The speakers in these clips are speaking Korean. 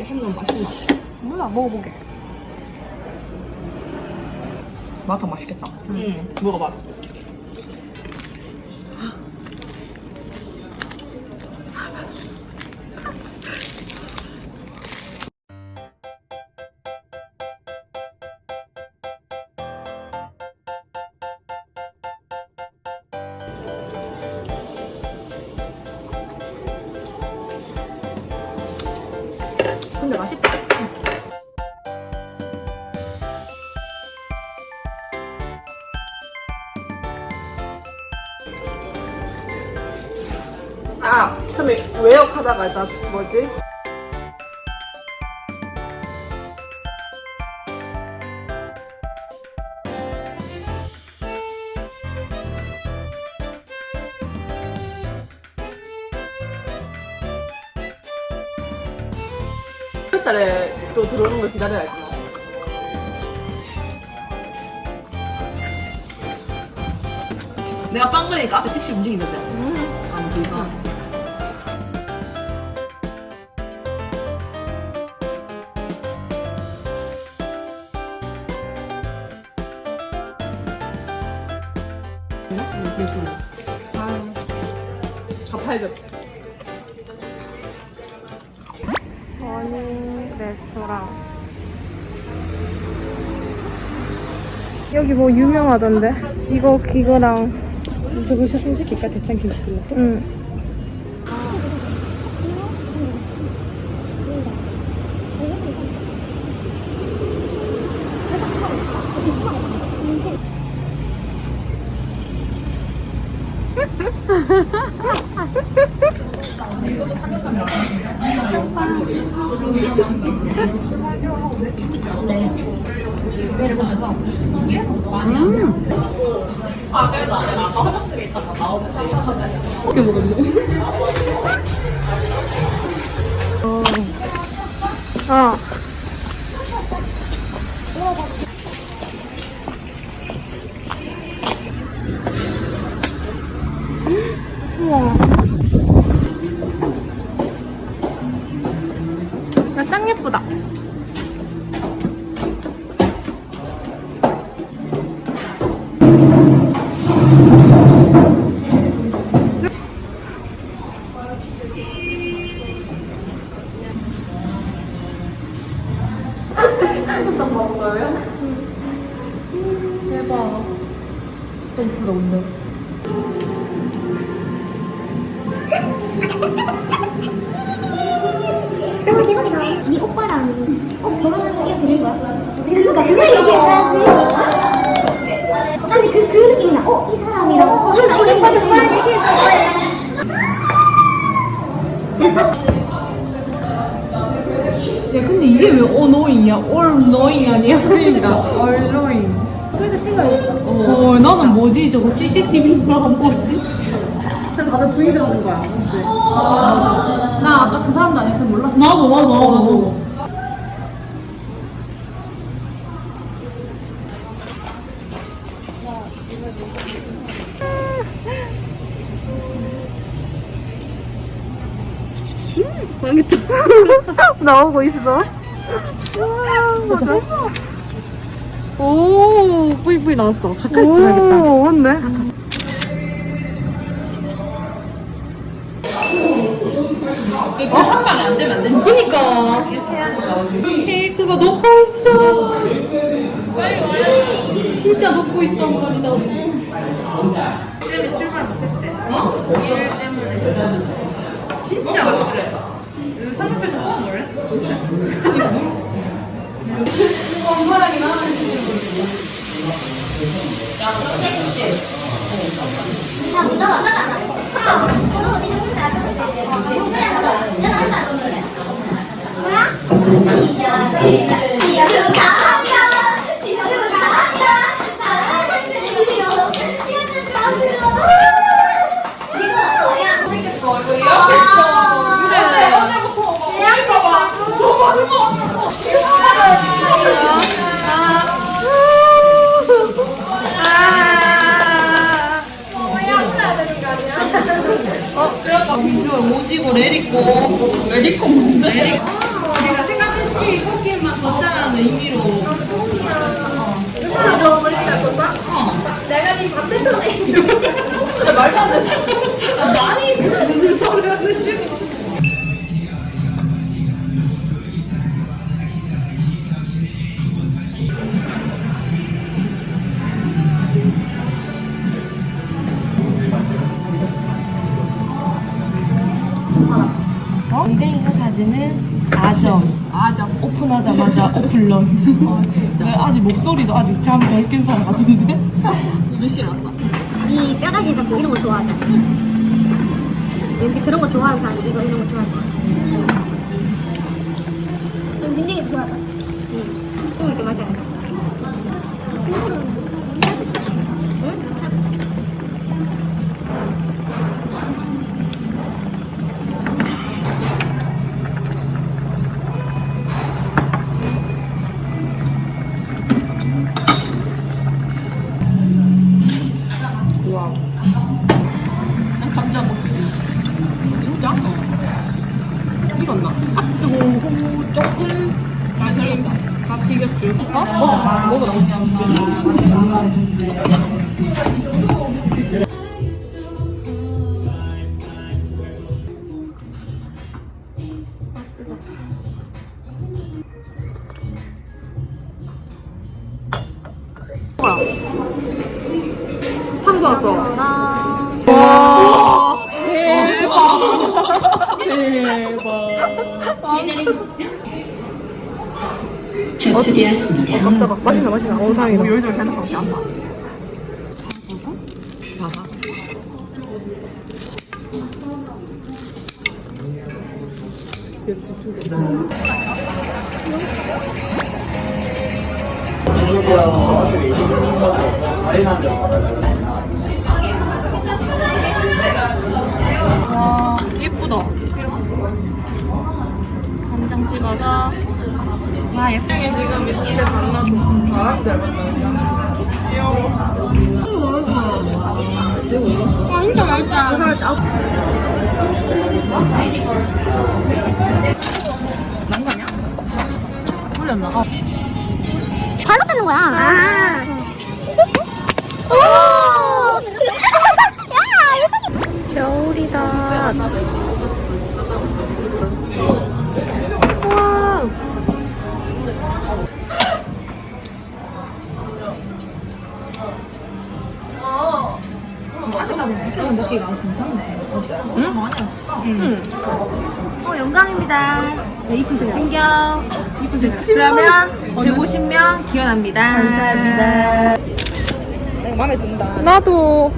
햄은 맛있나? 몰라 먹어보게. 마카 맛있겠다. 응. 먹어봐. 근데 맛있다. 아, 처음에 외역하다가 나 뭐지? 달에 또 들어오는 걸 기다려야지 뭐. 내가 빵 그러니까 앞에 택시 움직이던데. 아, 움직이구나. 가팔죠. 머니 레스토랑. 여기 뭐 유명하던데? 이거 이거랑 저거 한 시킬까? 대창 김치들로. 응. 어. 우와. 야, 짱 예쁘다. 이쁘다, 근데. 너무 대박이다. 네 오빠랑 어 결혼을 이렇게 된 거야? 어떻게 그러니까 그걸 얘기해야지. 아니 그, 그 느낌이 나. 어? 이 사람이랑 어, 나 우리 오빠랑 오빠랑 얘기해줘. 야, 근데 이게 왜 어노잉이야? 올노잉 아니야? 그러니까, 얼노잉. 그러니까 찍어요. 어, 나는 뭐지? 저거 CCTV인가? 뭐지? 다들 브이로그인 거야, 맞지? 나 아까 그 사람도 아니었으면 몰랐어. 나도, 나도, 나도. 나오고 있어. 와, 맞아. 오, 뿌이뿌이 나왔어. 가까이 찍어야겠다. 오, 맞네. 이거 한 방에 안 되면 안 되니까. 그니까. 케이크가 녹고 있어. 진짜 녹고 있단 말이다. 때문에 출발 못했대. 어? 일 때문에. 진짜 그래. 삼겹살 좀 먹을래? 건강하긴 하는데. 야, 삼겹살 먹지? 야, 문 닫아, 문 닫아. 야, 번호 어디 있는지 알아? 이거 그냥 가자. 야, 나 앉아. 뭐야? 시작을, 시 아까 비주얼 모시고 레리코 레리코 뭔데? 우리가 생각했지 꽃길만 걷자라는 의미로 이런 머리 잘 걷다? 어. 어. 어. 내면이 반대편에 말도 안 돼. 많이 엉덩이가 사진은 아점. 아점. 오픈하자마자 오픈런. 아 진짜. 아직 목소리도 아직 잠덜깬 사람 같은데? 몇 시에 왔어? 이 뼈다귀 잡고 이런 거 좋아하잖아. 왠지 그런 거 좋아하는 사람 이거 이런 거 좋아할 것 같아. 음, 민ting이 좋아하다. 응. 응, 이렇게 맞아요. 난 감자 먹기. 진짜? 익었나? 아, 이거 후 조금 아 저기 다 비겼지. 어? 먹어. 먹어라. 한 국 왔어. 접수되었습니다. 깜짝아. 맛있나, 맛있나. 어, 다행이다. 요즘 핸드폰 안 봐. 와 예쁘다. 간장 찍어서. 와. 와? 어. 발로 뜯는 거야. 아. 오! 야, 겨울이다. 우와. 이거는 먹기가 괜찮네. 응? 많이 안 춥다. 어, 영광입니다. 네, 이쁜 색 생겨. 이쁜 색. 그러면 150명 기원합니다. 감사합니다. 내가 마음에 든다. 나도.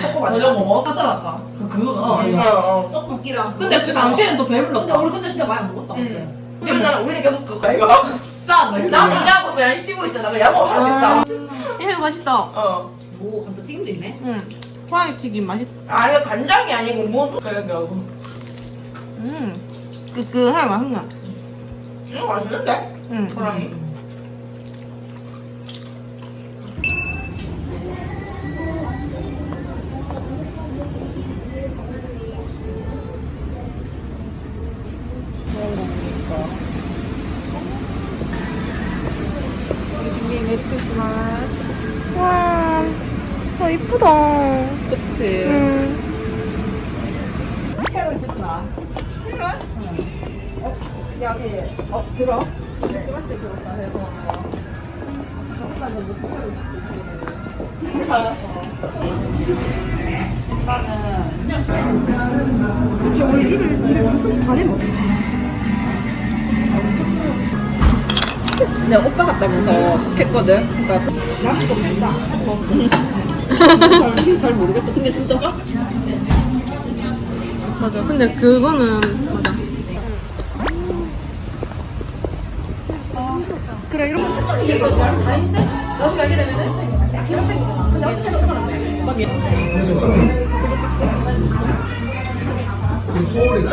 저녁 뭐 먹었어? 사자랄까? 그 그거 떡볶이랑. 근데 그 당시에는 또 배불렀다. 근데 우리 근데 진짜 많이 안 먹었다. 응. 근데 나는 우리 계속 그거. 이거? 싸. 나 이라고 그냥 쉬고 있잖아. 그냥 뭐 하겠다. 이거 맛있다. 어. 오, 감자 튀김도 있네. 응. 호랑이 튀김 맛있다. 아, 이거 간장이 아니고 뭐 또. 그래, 그래. 음. 끄끄하게 맛있나? 이거 맛있는데? 응. 호랑이. 이쁘다. 그치. 음. 캐롤 듣나? 캐롤? 어, 그치. 어, 들어? 그래서 오빠 같다면서 했거든. 그러니까 나도 했다. 잘, 모르겠어. 근데 진짜 맞아. 근데 그거는 맞아. 그래 이런 거 생각이 다 있는데 나중에 알게 되면은 기억생. 근데 앞에 생각하면 막 서울이